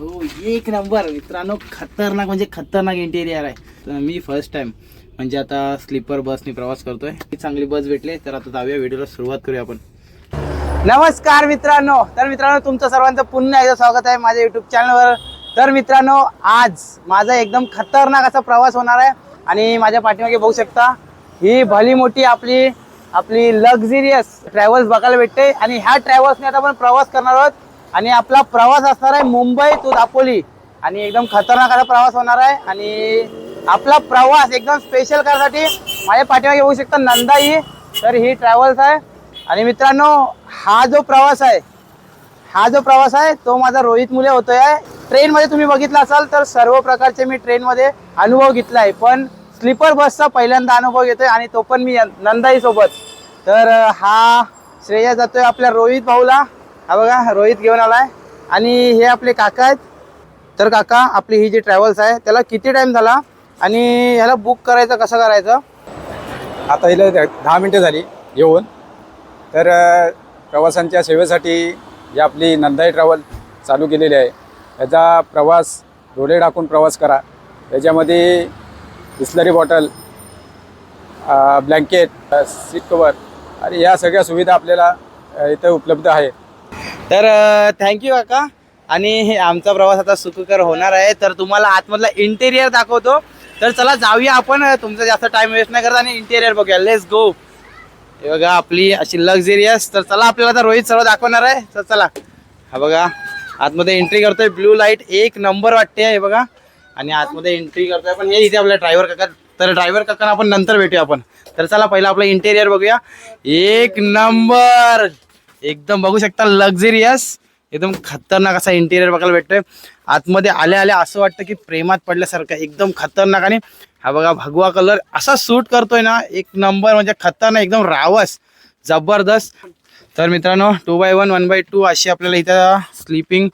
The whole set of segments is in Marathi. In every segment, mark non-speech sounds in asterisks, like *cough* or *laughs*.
हो एक नंबर मित्रांनो खतरनाक म्हणजे खतरनाक इंटेरियर आहे. तर मी फर्स्ट टाइम म्हणजे आता स्लीपर बसने प्रवास करतोय. चांगली बस भेटली तर आता जाऊया व्हिडिओला सुरुवात करूया आपण. नमस्कार मित्रांनो. तर मित्रांनो तुमचं सर्वांचं पुन्हा एकदा स्वागत आहे माझ्या युट्यूब चॅनलवर तर मित्रांनो आज माझा एकदम खतरनाक असा प्रवास होणार आहे. आणि माझ्या पाठीमागे बघू शकता ही भली मोठी आपली आपली लक्झरियस ट्रॅव्हल्स बघायला भेटते. आणि ह्या ट्रॅव्हल्सने आता आपण प्रवास करणार आहोत. आणि आपला प्रवास असणार आहे मुंबई टू दापोली. आणि एकदम खतरनाक असा प्रवास होणार आहे. आणि आपला प्रवास एकदम स्पेशल करण्यासाठी माझ्या पाठीमागे येऊ शकता नंदाई. तर ही ट्रॅव्हल्स आहे. आणि मित्रांनो हा जो प्रवास आहे हा जो प्रवास आहे तो माझा रोहित मुले होतोय. ट्रेनमध्ये तुम्ही बघितला असाल तर सर्व प्रकारचे मी ट्रेनमध्ये अनुभव घेतला आहे. पण स्लीपर बसचा पहिल्यांदा अनुभव घेतोय आणि तो पण मी नंदाईसोबत. तर हा श्रेया जातोय आपल्या रोहित भाऊला. हा बघा रोहित घेऊन आलाय. आणि हे आपले काका आहेत. तर काका आपली ही जी ट्रॅव्हल्स आहे त्याला किती टाइम झाला? आणि ह्याला बुक करायचं कसं करायचं? आता हिला दहा मिनटं झाली येऊन. तर प्रवासांच्या सेवेसाठी जी आपली नंदाई ट्रॅव्हल चालू केलेली आहे याचा प्रवास डोळे टाकून प्रवास करा. याच्यामध्ये Bisleri bottle blanket seat cover आणि या सगळ्या सुविधा आपल्याला इथं उपलब्ध आहे. तर थँक्यू काका. आणि हे आमचा प्रवास आता सुखकर होणार आहे. तर तुम्हाला आतमधला इंटेरियर दाखवतो. तर चला जाऊया आपण. तुमचा जास्त टाइम वेस्ट नाही करत आणि इंटेरियर बघूया. लेस गो हे बघा आपली अशी लक्झरियस तर चला आपल्याला आता रोहित सर्व दाखवणार आहे. तर चला. हा बघा आतमध्ये एंट्री करतोय ब्लू लाइट एक नंबर वाटते हे बघा. आणि आतमध्ये एंट्री करतोय पण हे इथे आपल्या ड्रायव्हर काका. तर ड्रायव्हर काकांना आपण नंतर भेटूया आपण. तर चला पहिला आपलं इंटेरियर बघूया. एक नंबर एकदम बघू शकता लक्झरियस एकदम खतरनाक असा इंटेरियर बघायला भेटतोय. आतमध्ये आल्या आल्या असं वाटतं की प्रेमात पडल्यासारखं एकदम खतरनाक. आणि हा बघा भगवा कलर असा सूट करतोय ना एक नंबर म्हणजे खतरनाक एकदम रावस जबरदस्त. तर मित्रांनो two by one one by two अशी आपल्याला इथं स्लीपिंग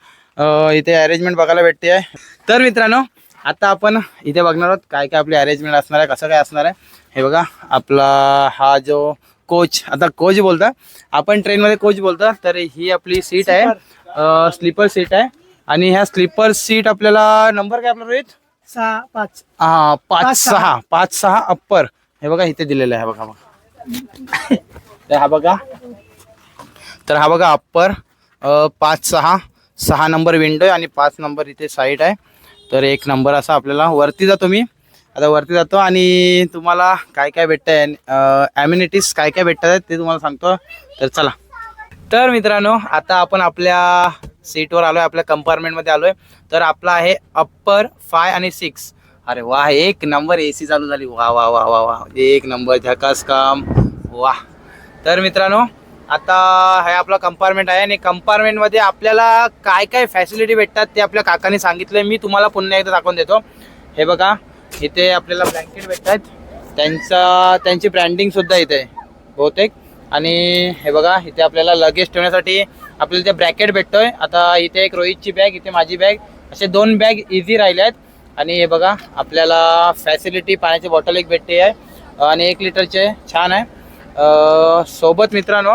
इथे अरेंजमेंट बघायला भेटते आहे तर मित्रांनो आता आपण इथे बघणार आहोत काय काय आपली अरेंजमेंट असणार आहे कसं काय असणार आहे. हे बघा आपला हा जो कोच आता कोच बोलता. आपण ट्रेनमध्ये कोच बोलता तर ही आपली सीट आहे. स्लीपर सीट आहे. आणि ह्या स्लीपर सीट आपल्याला नंबर काय आपला रोहित? सहा पाच. हा पाच सहा. पाच सहा अप्पर हे बघा इथे दिलेलं आहे बघा बघा. तर *laughs* हा बघा. तर हा बघा अप्पर पाच सहा. सहा नंबर विंडो आहे आणि पाच नंबर इथे साईड आहे. तर एक नंबर असा आपल्याला वरती जातो मी आता वरती जातो आणि तुम्हाला काय काय भेटतंय ॲम्युनिटीज काय काय भेटतात आहेत ते तुम्हाला सांगतो. तर चला. तर मित्रांनो आता आपण आपल्या सीटवर आलो आहे आपल्या कंपार्टमेंटमध्ये आहे तर आपला आहे अप्पर फाय आणि सिक्स अरे वा एक नंबर ए सी चालू झाली. वा वा वा वा वा एक नंबर झकास काम. वा तर मित्रांनो आता हे आपला कंपार्टमेंट आहे आणि कंपार्टमेंटमध्ये आपल्याला काय काय फॅसिलिटी भेटतात ते आपल्या काकाने सांगितलं मी तुम्हाला पुन्हा एकदा दाखवून देतो. हे बघा. इथे आपल्याला ब्लँकेट भेटतात. त्यांचा त्यांची ब्रँडिंग सुद्धा इथे आहे बहुतेक. आणि हे बघा इथे आपल्याला लगेज ठेवण्यासाठी आपल्याला इथे ब्रॅकेट भेटतोय. आता इथे एक रोहितची बॅग इथे माझी बॅग असे दोन बॅग इझी राहिल्या आहेत. आणि हे बघा आपल्याला फॅसिलिटी पाण्याची बॉटल एक भेटते आहे. आणि एक लिटरचे छान आहे. सोबत मित्रांनो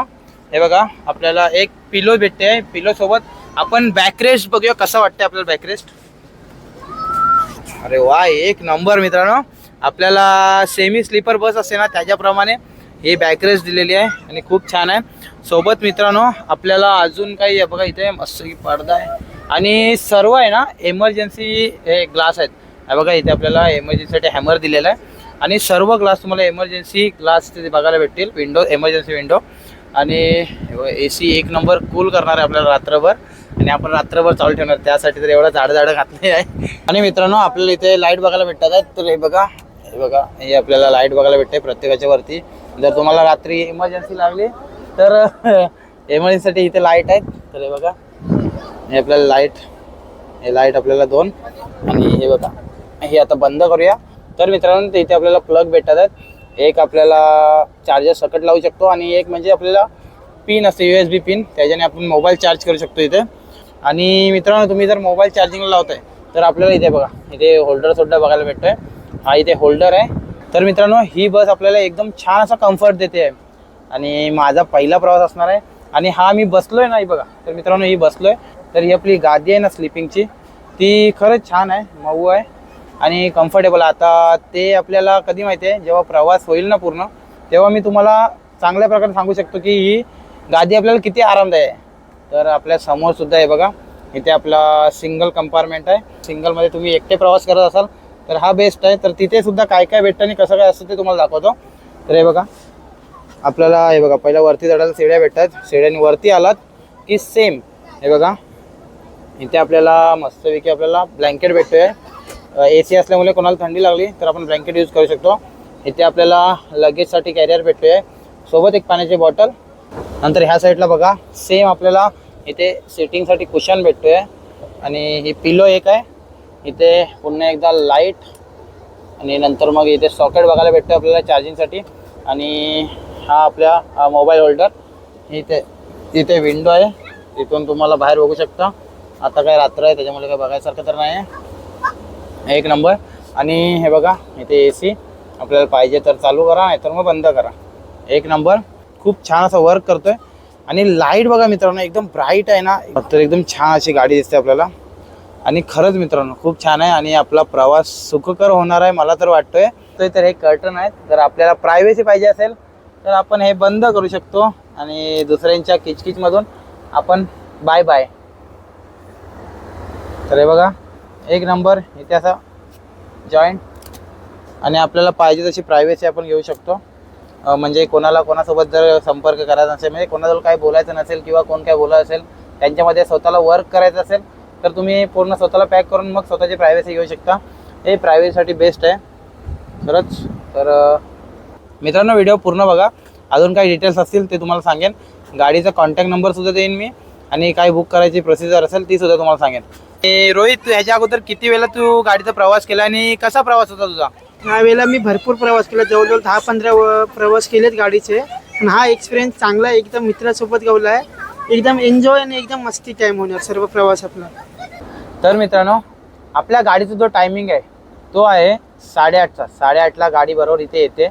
हे बघा आपल्याला एक पिलो भेटते आहे. पिलोसोबत आपण बॅकरेस्ट बघूया कसं वाटतं आपल्याला बॅकरेस्ट अरे वा एक नंबर मित्रांनो. आपल्याला सेमी स्लीपर बस असते ना त्याच्याप्रमाणे ही बॅकरेज दिलेली आहे आणि खूप छान आहे. सोबत मित्रांनो आपल्याला अजून काही आहे बघा इथे मस्त की पडदा आहे. आणि सर्व आहे ना एमर्जन्सी हे ग्लास आहेत. हे बघा इथे आपल्याला एमर्जन्सीसाठी हॅमर दिलेला आहे. आणि सर्व ग्लास तुम्हाला एमर्जन्सी ग्लास तिथे बघायला भेटतील. विंडो एमर्जन्सी विंडो आणि ए सी एक नंबर कूल करणार आहे आपल्याला रात्रभर. आणि आपण रात्रभर चालू ठेवणार त्यासाठी तर एवढं झाडं झाडं घातले आहे. आणि मित्रांनो आपल्याला इथे लाइट बघायला भेटतात आहेत. तर हे बघा हे बघा हे आपल्याला लाइट बघायला भेटते प्रत्येकाच्या वरती जर तुम्हाला रात्री इमर्जन्सी लागली तर *laughs* इमर्जन्सीसाठी इथे लाइट आहेत. तर हे बघा हे आपल्याला लाइट हे लाइट आपल्याला दोन. आणि हे बघा हे आता बंद करूया. तर मित्रांनो इथे आपल्याला प्लग भेटतात आहेत. एक आपल्याला चार्जर सकट लावू शकतो आणि एक म्हणजे आपल्याला पिन असते यू एस बी पिन त्याच्याने आपण मोबाईल चार्ज करू शकतो इथे. आणि मित्रांनो तुम्ही जर मोबाईल चार्जिंगला लावताय तर आपल्याला इथे बघा इथे होल्डर सुद्धा बघायला भेटतोय. हा इथे होल्डर आहे. तर मित्रांनो ही बस आपल्याला एकदम छान असा कम्फर्ट देते. आहे आणि माझा पहिला प्रवास असणार आहे. आणि हा मी बसलोय ना ही बघा. तर मित्रांनो ही बसलोय. तर ही आपली गादी आहे ना स्लिपिंगची ती खरंच छान आहे मऊ आहे. आणि कम्फर्टेबल आता ते आपल्याला कधी माहिती आहे? जेव्हा प्रवास होईल ना पूर्ण तेव्हा मी तुम्हाला चांगल्या प्रकारे सांगू शकतो की ही गादी आपल्याला किती आरामदायी आहे. तर आपल्यासमोर सुद्धा आहे बघा. इथे आपला सिंगल कंपार्टमेंट आहे. सिंगलमध्ये तुम्ही एकटे प्रवास करत असाल तर हा बेस्ट आहे. तर तिथे सुद्धा काय काय भेटतं आणि कसं काय असतं ते तुम्हाला दाखवतो. तर हे बघा. आपल्याला हे बघा पहिल्या वरती चढायला शेड्या भेटतात. शेड्याने वरती आलात की सेम हे बघा. इथे आपल्याला मस्तपैकी आपल्याला ब्लँकेट भेटतोय. ए सी असल्यामुळे कोणाला थंडी लागली तर आपण ब्लँकेट यूज करू शकतो. इथे आपल्याला लगेजसाठी कॅरियर भेटतोय. सोबत एक पाण्याची बॉटल नंतर ह्या साईडला बघा. सेम आपल्याला इथे सिटिंगसाठी कुशन भेटतोय. आणि ही पिलो एक आहे. इथे पुन्हा एकदा लाइट आणि नंतर मग इथे सॉकेट बघायला भेटतं आपल्याला चार्जिंगसाठी आणि हा आपल्या मोबाईल होल्डर इथे इथे विंडो आहे. तिथून तुम्हाला बाहेर बघू शकता. आता काय रात्र आहे त्याच्यामुळे काय बघायसारखं तर नाही आहे एक नंबर आणि हे बघा इथे ए सी आपल्याला पाहिजे तर चालू करा नाही तर मग बंद करा. एक नंबर खूप छान असं वर्क करतोय. आणि लाइट बघा मित्रांनो एकदम ब्राईट आहे ना. तर एकदम छान अशी गाडी दिसते आपल्याला. आणि खरंच मित्रांनो खूप छान आहे आणि आपला प्रवास सुखकर होणार आहे मला तर वाटतोय. तर हे कर्टन आहेत. जर आपल्याला प्रायव्हसी पाहिजे असेल तर आपण हे बंद करू शकतो. आणि दुसऱ्यांच्या किचकिचमधून आपण बाय बाय तर हे बघा एक नंबर इथे असा जॉईंट आणि आपल्याला पाहिजे तशी प्रायव्हसी आपण घेऊ शकतो. म्हणजे कोणाला कोणासोबत जर संपर्क करायचा नसेल म्हणजे कोणाजवळ काय बोलायचं नसेल किंवा कोण काय बोलत असेल त्यांच्यामध्ये स्वतःला वर्क करायचं असेल तर तुम्ही पूर्ण स्वतःला पॅक करून मग स्वतःची प्रायव्हसी घेऊ शकता. हे प्रायव्हसीसाठी बेस्ट आहे. खरंच तर मित्रांनो व्हिडिओ पूर्ण बघा. अजून काही डिटेल्स असतील ते तुम्हाला सांगेन. गाडीचा कॉन्टॅक्ट नंबरसुद्धा देईन मी. आणि काही बुक करायची प्रोसिजर असेल ती सुद्धा तुम्हाला सांगेन. रोहित तू ह्याच्या अगोदर किती वेळा तू गाडीचा प्रवास केला आणि कसा प्रवास होता तुझा? ह्या वेळेला मी भरपूर प्रवास केला. जवळजवळ दहा पंधरा व- प्रवास केलेत गाडीचे. पण हा एक्सपिरियन्स चांगला आहे. एकदम मित्रासोबत गावला आहे. एकदम एन्जॉय आणि एकदम मस्ती टाईम होणार सर्व प्रवास आपला. तर मित्रांनो आपल्या गाडीचा जो टायमिंग आहे तो आहे साडेआठचा. साडेआठला गाडी बरोबर इथे येते.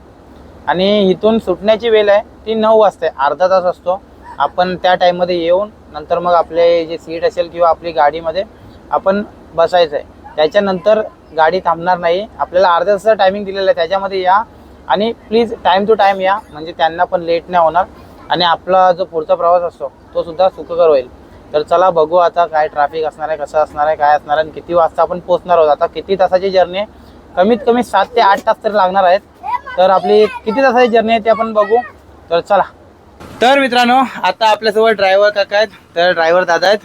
आणि इथून सुटण्याची वेळ आहे ती नऊ वाजता आहे. अर्धा तास असतो. आपण त्या टाईममध्ये येऊन नंतर मग आपले जे सीट असेल किंवा आपली गाडीमध्ये आपण बसायचं आहे. त्याच्यानंतर गाडी थांबणार नाही. आपल्याला अर्ध्या तासाचा टायमिंग दिलेला आहे. त्याच्यामध्ये या. आणि प्लीज टाईम टू टाईम या. म्हणजे त्यांना पण लेट नाही होणार. आणि आपला जो पुढचा प्रवास असतो तो सुद्धा सुखकर होईल. तर चला बघू आता काय ट्रॅफिक असणार आहे कसं असणार आहे काय असणार आहे आणि किती वाजता आपण पोहोचणार आहोत. आता किती तासाची जर्नी आहे? कमीत कमी सात ते आठ तास तरी लागणार आहेत. तर आपली किती तासाची जर्नी आहे ते आपण बघू. तर चला. तर मित्रांनो आता आपल्यासोबत ड्रायव्हर काका आहेत. तर ड्रायव्हर दादा आहेत.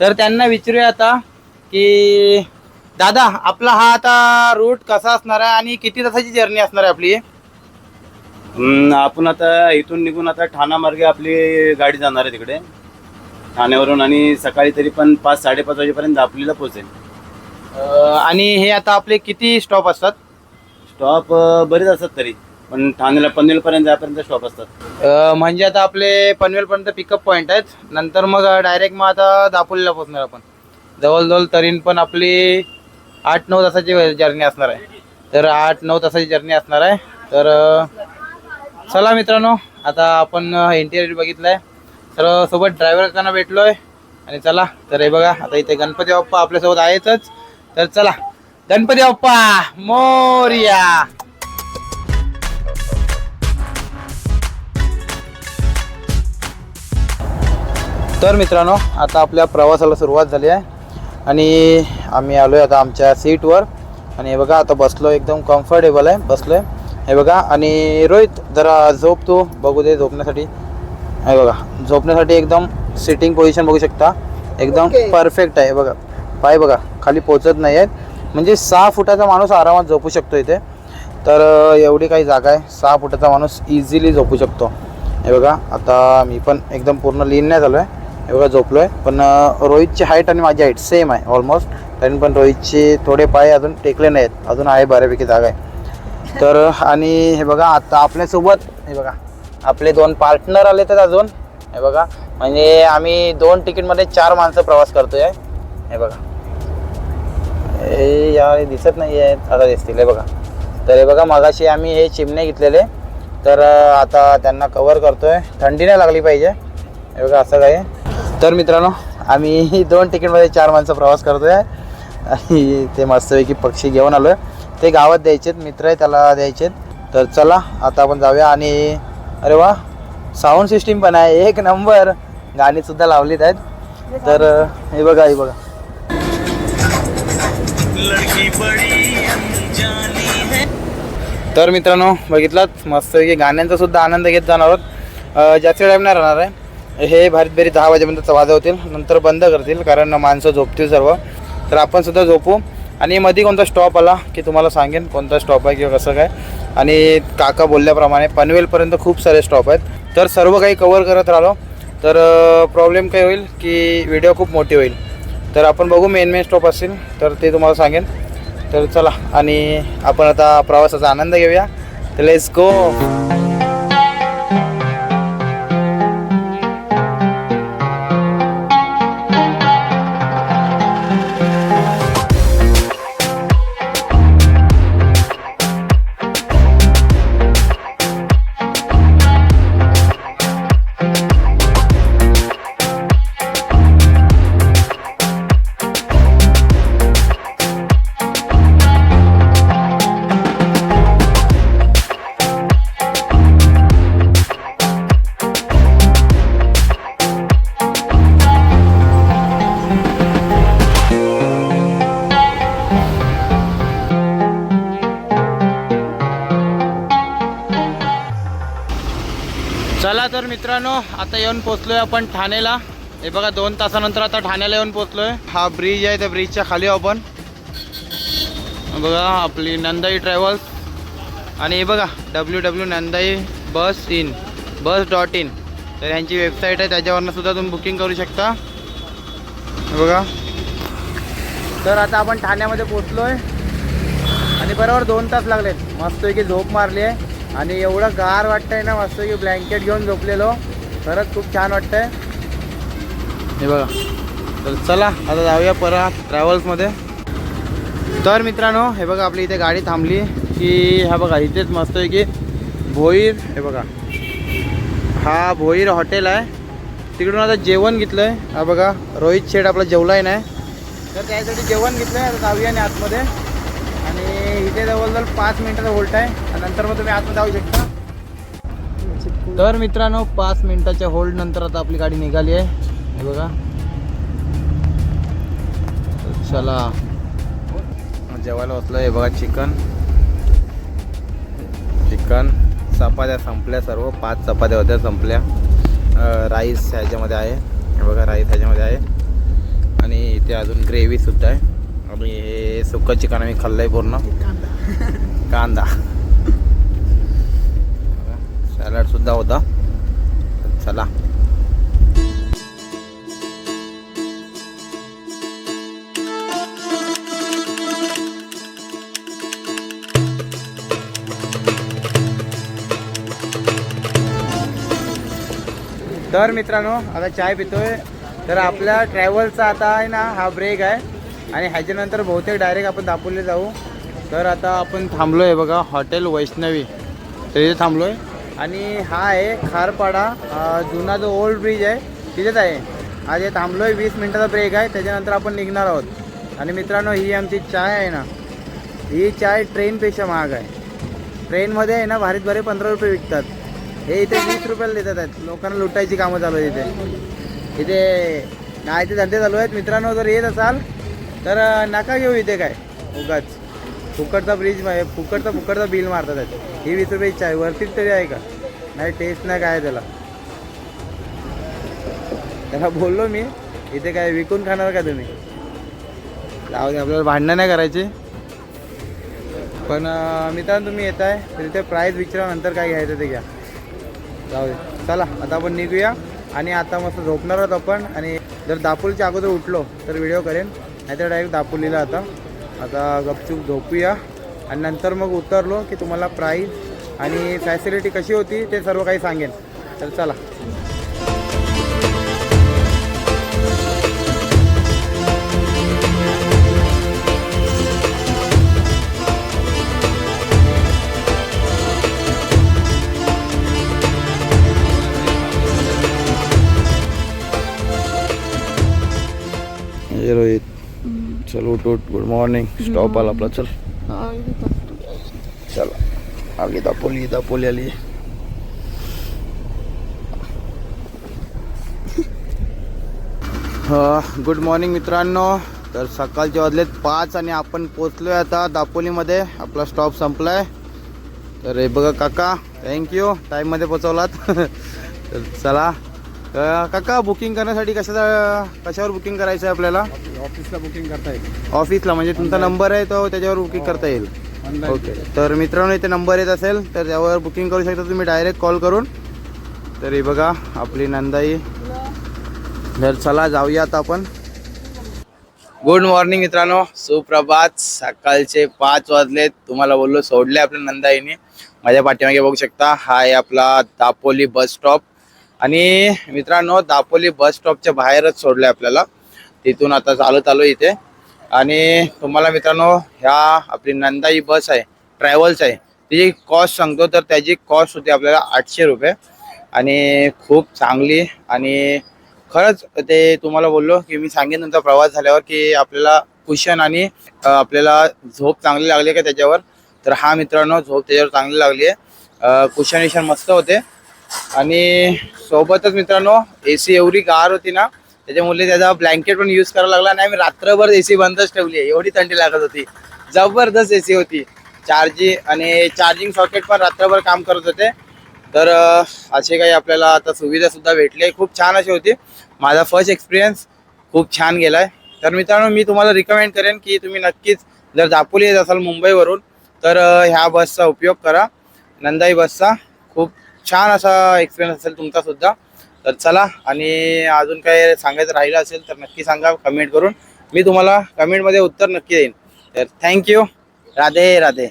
तर त्यांना विचारूया आता की दादा आपला हा आता रूट कसा असणार आहे आणि किती तासाची जर्नी असणार आहे आपली? हम्म, आपण आता इथून निघून आता ठाणा मार्गे आपली गाडी जाणार आहे तिकडे. ठाण्यावरून आणि सकाळी तरी पण पाच साडेपाच वाजेपर्यंत दापोलीला पोहोचेल. अं, आणि हे आता आपले किती स्टॉप असतात? स्टॉप बरेच असतात तरी पण ठाण्याला पनवेलपर्यंत जायपर्यंत स्टॉप असतात. अं, म्हणजे आता आपले पनवेलपर्यंत पिकअप पॉईंट आहेत. नंतर मग डायरेक्ट मग आता दापोलीला पोहोचणार आपण. जवळजवळ तरी पण आपली आठ नऊ तासाची जर्नी असणार आहे. तर आठ नऊ तासाची जर्नी असणार आहे. तर चला मित्रांनो आता आपण इंटेरियर बघितलं आहे तर सोबत ड्रायव्हर त्यांना भेटलोय. आणि चला तर हे बघा आता इथे गणपती बाप्पा आपल्यासोबत आहेतच. तर चला गणपती बाप्पा मोर्या. तर मित्रांनो आता आपल्या प्रवासाला सुरुवात झाली आहे. आणि आम्ही आलो आहे आता आमच्या सीटवर. आणि हे बघा आता बसलो एकदम कम्फर्टेबल आहे बसलो आहे हे बघा आणि रोहित जरा झोप तू बघू दे झोपण्यासाठी. हे बघा झोपण्यासाठी एकदम सिटिंग पोझिशन बघू शकता. एकदम परफेक्ट आहे बघा. पाय बघा खाली पोचत नाही आहेत. म्हणजे सहा फुटाचा माणूस आरामात झोपू शकतो इथे. तर एवढी काही जागा आहे. सहा फुटाचा माणूस इझिली झोपू शकतो. हे बघा आता मी पण एकदम पूर्ण लीन नाही झालो आहे हे बघा झोपलो आहे पण रोहितची हाईट आणि माझी हाईट सेम आहे ऑलमोस्ट तरी पण रोहितचे थोडे पाय अजून टेकले नाहीत. अजून आहे बऱ्यापैकी जागा आहे. तर आणि हे बघा आता आपल्यासोबत हे बघा आपले दोन पार्टनर आले तर अजून. हे बघा म्हणजे आम्ही दोन तिकीटमध्ये चार माणसं प्रवास करतोय. हे बघा. हे यार दिसत नाही आहे. आता दिसतील हे बघा. तर हे बघा मगाशी आम्ही हे चिमणे घेतलेले. तर आता त्यांना कवर करतोय. थंडी नाही लागली पाहिजे. हे बघा असं काय तर मित्रांनो आम्ही दोन तिकीटमध्ये चार माणसं प्रवास करतोय. आणि ते मस्तपैकी पक्षी घेऊन आलो आहे ते गावात द्यायचेत मित्र आहे त्याला द्यायचेत. तर चला आता आपण जाऊया. आणि अरे वा साऊंड सिस्टीम पण आहे. एक नंबर. गाणी सुद्धा लावलीत आहेत. तर हे बघा हे बघा. तर मित्रांनो बघितलात? मस्तपैकी गाण्यांचा सुद्धा आनंद घेत जाणार आहोत. जास्त टाईम नाही राहणार आहे. हे भारीत बेरी दहा वाजेपर्यंत वाजवतील नंतर बंद करतील कारण माणसं झोपतील सर्व. तर आपण सुद्धा झोपू. आणि मध्ये कोणता स्टॉप आला की तुम्हाला सांगेन कोणता स्टॉप आहे किंवा कसं काय. आणि काका बोलल्याप्रमाणे पनवेलपर्यंत खूप सारे स्टॉप आहेत. तर सर्व काही कवर करत राहिलो. तर प्रॉब्लेम काय होईल की व्हिडिओ खूप मोठी होईल. तर आपण बघू मेन मेन स्टॉप असतील. तर ते तुम्हाला सांगेन. तर चला आणि आपण आता प्रवासाचा आनंद घेऊया. तर लेट्स गो मित्रांनो आता येऊन पोचलोय आपण ठाणेला हे बघा दोन तासानंतर आता ठाण्याला येऊन पोचलोय. हा ब्रिज आहे त्या ब्रिजच्या खाली आपण. बघा आपली नंदाई ट्रॅव्हल्स आणि हे बघा W W Nandai bus in bus dot in तर ह्यांची वेबसाईट आहे त्याच्यावरनं सुद्धा तुम्ही बुकिंग करू शकता. बघा. तर आता आपण ठाण्यामध्ये पोचलोय. आणि बरोबर दोन तास लागलेत. मस्तपैकी झोप मारली आहे. आणि एवढं गार वाटतंय ना मस्त की ब्लँकेट घेऊन झोपलेलो. खरंच खूप छान वाटतंय. हे बघा. तर चला आता जाऊया परत ट्रॅव्हल्समध्ये तर मित्रांनो हे बघा आपली इथे गाडी थांबली की हा बघा इथेच मस्त आहे की भोईर हे बघा. हा भोईर हॉटेल आहे. तिकडून आता जेवण घेतलं आहे हा बघा रोहित शेठ आपला जेवलाही नाही. तर त्यासाठी जेवण घेतलं आहे आता जाऊया आणि आतमध्ये. तिथे जवळजवळ पाच मिनिटाचा होल्ट आहे नंतर मग तुम्ही आतमध्ये जाऊ शकता. तर मित्रांनो पाच मिनिटाच्या होल्ड नंतर आता आपली गाडी निघाली आहे. हे बघा. चला. जेवायला बसलं हे बघा चिकन. चिकन चपात्या संपल्या सर्व. पाच चपात्या होत्या संपल्या. राईस ह्याच्यामध्ये आहे. हे बघा राईस ह्याच्यामध्ये आहे. आणि इथे अजून ग्रेव्हीसुद्धा आहे. आणि हे सुक्कं चिकन आम्ही खाल्लं आहे पूर्ण. कांदा. सॅलड सुद्धा होता. चला. तर मित्रांनो आता चाय पितोय. तर आपल्या ट्रॅव्हलचा आता आहे ना हा ब्रेक आहे. आणि ह्याच्यानंतर बहुतेक डायरेक्ट आपण दापोलीला जाऊ. तर आता आपण थांबलो आहे बघा हॉटेल वैष्णवी. तर इथे थांबलो आहे आणि हा आहे खारपाडा जुना जो ओल्ड ब्रिज आहे तिथेच आहे. आज हे थांबलो आहे वीस मिनटाचा ब्रेक आहे त्याच्यानंतर आपण निघणार आहोत. आणि मित्रांनो ही आमची चाय आहे ना ही चाय ट्रेनपेक्षा महाग आहे. ट्रेनमध्ये आहे ना भारीत भारी पंधरा रुपये विकतात. हे इथे वीस रुपयाला देतात आहेत. लोकांना लुटायची कामं चालू आहेत इथे. इथे नाही ते धंदे चालू आहेत. मित्रांनो जर येत असाल तर नका घेऊ इथे काय. उगाच. फुकटचा ब्रिज फुकटचा फुकटचा बिल मारतात आहेत ही वीस रुपयाची आहे. वरतीच तरी आहे का? नाही टेस्ट नाही काय त्याला. त्याला बोललो मी इथे काय विकून खाणार का तुम्ही? जाऊ दे आपल्याला भांडणं नाही करायची. पण मित्रांनो तुम्ही येत आहे तर इथे प्राईज विचारा नंतर काय घ्यायचं ते घ्या. जाऊ दे. चला आता आपण निघूया. आणि आता मस्त झोपणार आहोत आपण. आणि जर दापोलीच्या अगोदर उठलो तर व्हिडिओ करेन. नाहीतर डायरेक्ट दापोलीला आता. आता गपचूप झोपूया. आणि नंतर मग उतरलो की तुम्हाला प्राईस आणि फॅसिलिटी कशी होती ते सर्व काही सांगेन. तर चला. रोहित. चल उठ उठ. गुड मॉर्निंग स्टॉप आला आपला. चल. चला. आगे दापोली दापोली आली. गुड मॉर्निंग मित्रांनो. तर सकाळचे वाजलेत पाच आणि आपण पोचलोय आता दापोलीमध्ये. आपला स्टॉप संपलाय. तर हे बघा काका थँक्यू टाईममध्ये पोचवलात. *laughs* तर चला. अं, काका बुकिंग करण्यासाठी कशाचा कशावर बुकिंग करायचं आहे आपल्याला ऑफिसला बुकिंग करता येईल. ऑफिसला म्हणजे तुमचा नंबर आहे तो त्याच्यावर बुकिंग करता येईल. ओके तर मित्रांनो इथे नंबर येत असेल तर त्यावर बुकिंग करू शकता तुम्ही डायरेक्ट कॉल करून. तर हे बघा आपली नंदाई. तर चला जाऊया आता आपण. गुड मॉर्निंग मित्रांनो. सुप्रभात. सकाळचे पाच वाजलेत तुम्हाला बोललो सोडले आपल्या नंदाईने. माझ्या पाठीमागे बघू शकता हा आहे आपला दापोली बस स्टॉप आणि मित्रांनो दापोली बस स्टॉपच्या बाहेरच सोडले आपल्याला. तिथून आता चालत आलो इथे. आणि तुम्हाला मित्रांनो ह्या आपली नंदाई बस आहे ट्रॅव्हल्स आहे. तिची कॉस्ट सांगतो तर त्याची कॉस्ट होती आपल्याला आठशे रुपये. आणि खूप चांगली आणि खरंच ते तुम्हाला बोललो की मी सांगेन तुमचा प्रवास झाल्यावर की आपल्याला कुशन आणि आपल्याला झोप चांगली लागली का त्याच्यावर? तर हा मित्रांनो झोप त्याच्यावर चांगली लागली आहे कुशन विशन मस्त होते. आणि सोबतच मित्रांनो ए सी एवढी गार होती ना त्याच्यामुळे त्याचा ब्लँकेट पण यूज करायला लागला नाही. मी रात्रभर ए सी बंदच ठेवली आहे. एवढी थंडी लागत होती. जबरदस्त ए सी होती. चार्जिंग आणि चार्जिंग सॉकेट पण रात्रभर काम करत होते. तर असे काही आपल्याला आता सुविधा सुद्धा भेटली खूप छान अशी होती. माझा फर्स्ट एक्सपिरियन्स खूप छान गेलाय. तर मित्रांनो मी तुम्हाला रिकमेंड करेन की तुम्ही नक्कीच जर दापोली येत असाल मुंबईवरून तर ह्या बसचा उपयोग करा. नंदाई बसचा खूप छान असा एक्सपिरियन्स असेल तुमचा सुद्धा. तर चला आणि अजून काय सांगायचं राहिलं असेल तर नक्की सांगा कमेंट करून. मी तुम्हाला कमेंटमध्ये उत्तर नक्की देईन. तर थँक्यू राधे राधे.